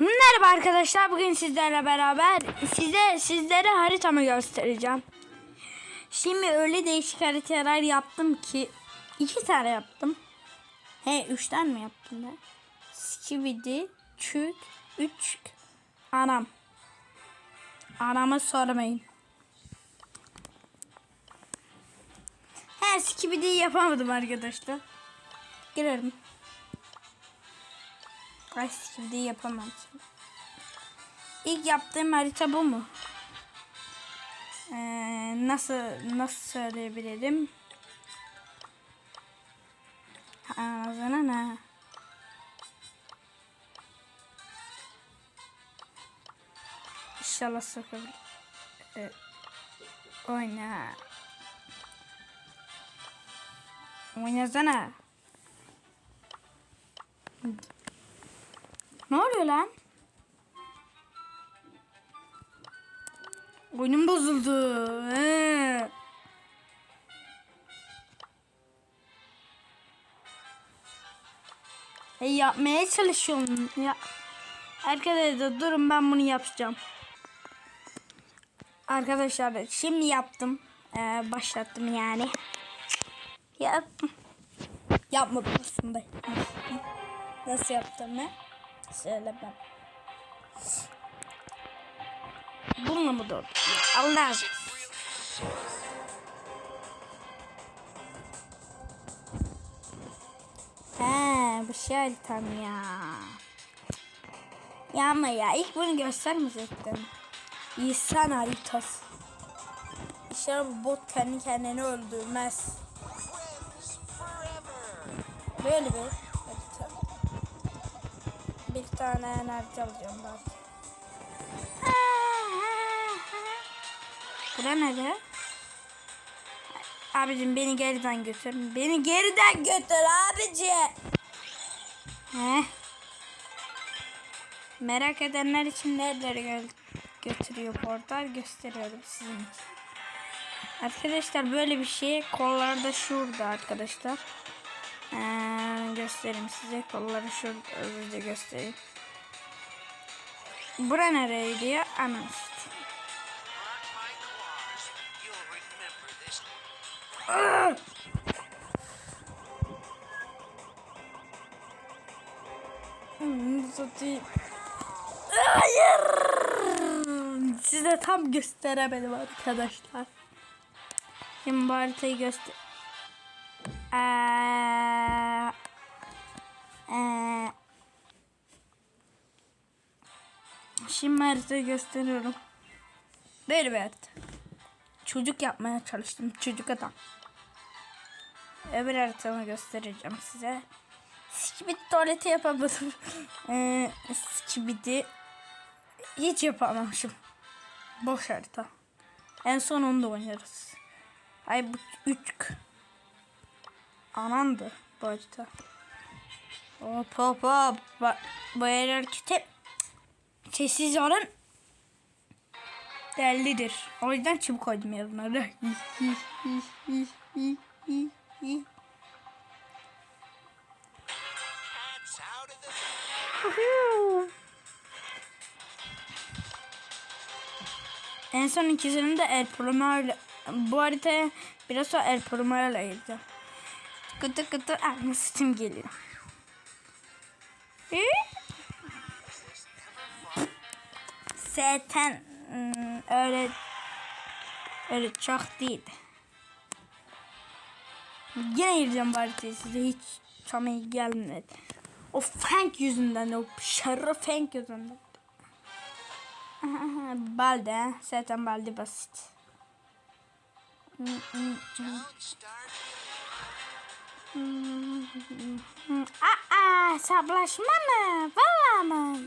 Merhaba arkadaşlar. Bugün sizlerle beraber size sizlere haritamı göstereceğim. Şimdi öyle değişik haritalar yaptım ki iki tane yaptım. He üç tane mi yaptım ben? Skibidi, çük, üç, anam. Anamı sormayın. He skibidi yapamadım arkadaşlar. Girelim. Ay şimdi yapamam. İlk yaptığım harita bu mu? Ee, nasıl nasıl söyleyebilirim? Ağzına ne? İnşallah sokabilir. Ee, oyna. Oynasana. Ne oluyor lan? Oyunum bozuldu. Ee. E, yapmaya çalışıyorum. Ya. Arkadaşlar durun ben bunu yapacağım. Arkadaşlar şimdi yaptım. Ee, başlattım yani. Yaptım. Yapmadım aslında. Nasıl yaptım ne? Söyle ben. Bununla mı doğru? Allah. He, bu şey haritam ya. Ya ama ya ilk bunu göstermeyecektim. İnsan haritası. İnşallah bot kendi kendini öldürmez. Böyle. Bir tane enerji alacağım belki. Bura nerede? Abicim beni geriden götür. Beni geriden götür abici. Heh. Merak edenler için nerelere gö- götürüyor portal gösteriyorum sizin için. Arkadaşlar böyle bir şey kollarda şurada arkadaşlar. Ee, göstereyim size kolları şurada hızlıca göstereyim. This. Hmm, satayım. Hayır. Size tam gösteremedim arkadaşlar. Şimdi bu haritayı göster... Ee, ee, şimdi haritayı gösteriyorum. Bir harita. Çocuk yapmaya çalıştım. Çocuk adam. Öbür haritamı göstereceğim size. Skibidi tuvaleti yapamadım. Ee, skibidi hiç yapamamışım. Boş harita. En son onu da oynarız. Ay bu üç. Anandı bu harita. Hop hop hop. Ba bu hareket sessiz olun. Dellidir. O yüzden çubuk koydum the En son ikisini de El Primo bu haritaya biraz sonra El Primo ile ayıracağım. Kıtı kıtı anasıtım geliyor. Hı? Zaten ım, öyle öyle çok değil. Yine bu haritayı size hiç tam gelmedi. O Frank yüzünden o şarı Frank yüzünden. Balde. Zaten balde basit. don't start. Aa, hesaplaşma mı? Valla mı?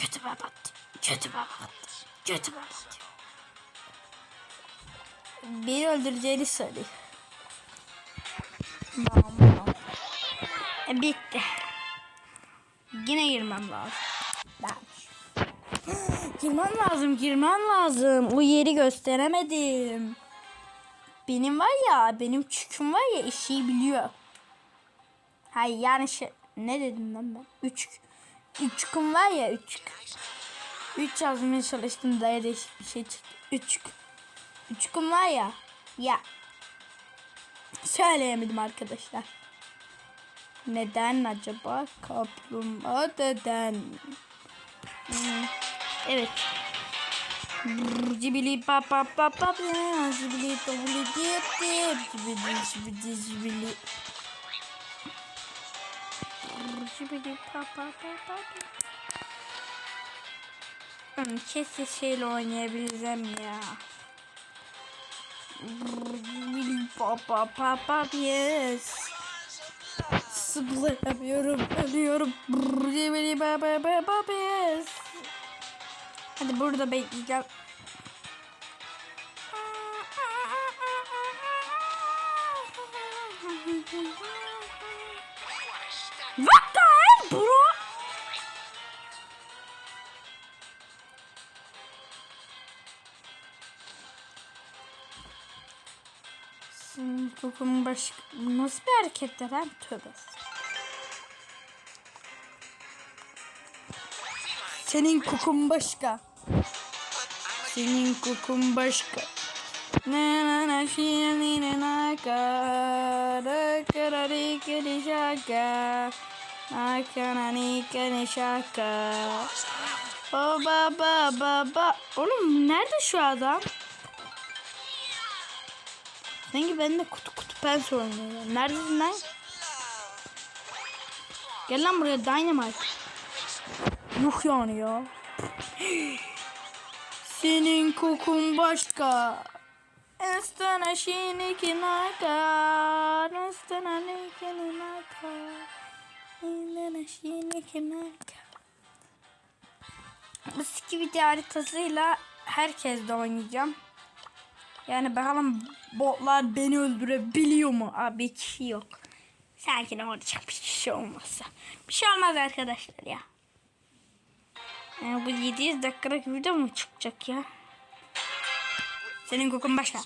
Kötü babat. Kötü babat. Kötü babat. Beni öldüreceğini söylüyor. Tamam. E, bitti. Yine girmem lazım. Dermiş. girmem lazım, girmem lazım. O yeri gösteremedim. Benim var ya, benim çüküm var ya işi biliyor. Hayır yani şey, Ne dedim lan ben? Üç. Üçküm var ya üç. Üç yazmaya çalıştım daha değişik bir şey çıktı. Üç. Üçküm var ya. Ya. Söyleyemedim arkadaşlar. Neden acaba? Kaplumbağa neden? Hmm, Evet. Cibili pa pa pa pa cibili dip cibili cibili cibili Cibili pa pa pa pa pa. Hmm, Keşke şeyle oynayabilsem ya. Pa pa pa pa yes. Zıplayamıyorum, ölüyorum. Brr, Cibili pa pa pa pa yes. Hadi burada bekleyeceğim. What Senin kokun başka... Nasıl bir hareketler lan? Tövbe. Senin kokun başka. Senin kokun başka. Na na na şirini na na ka da ka da di ka di şaka na ka na ni ka ni şaka O ba ba ba ba Oğlum nerede şu adam? Sanki bende kutu kutu pens oynuyor. Neredesin lan? Gel lan buraya Dynamite. Yuh yani ya. Senin kokun başka. Estana shiniki naka. Estana niki naka. Estana shiniki naka. Bu Skibidi haritasıyla herkes de oynayacağım. Yani bakalım botlar beni öldürebiliyor mu? Abi hiç yok. Sanki ne olacak bir şey olmazsa. Bir şey olmaz arkadaşlar ya. Yani bu 700 dakikalık video mu çıkacak ya? Senin kokun başka.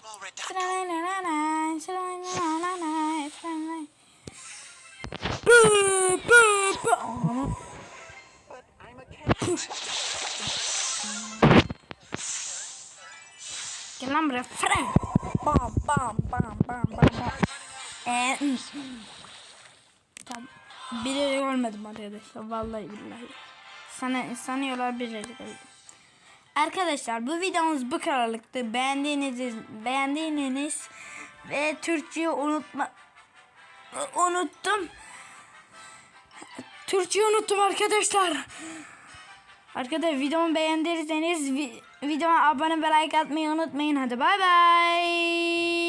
Lan buraya. Fren. Bam bam bam bam bam bam. Ee, ı. tamam. Bilerek ölmedim arkadaşlar. Vallahi billahi. Sana, sanıyorlar bilerek öldüm. Arkadaşlar bu videomuz bu kadarlıktı. Beğendiğiniz, beğendiğiniz ve Türkçeyi unutma unuttum. Türkçeyi unuttum arkadaşlar. Arkadaşlar videomu beğendiyseniz videoma abone ve like atmayı unutmayın. Hadi bay bay.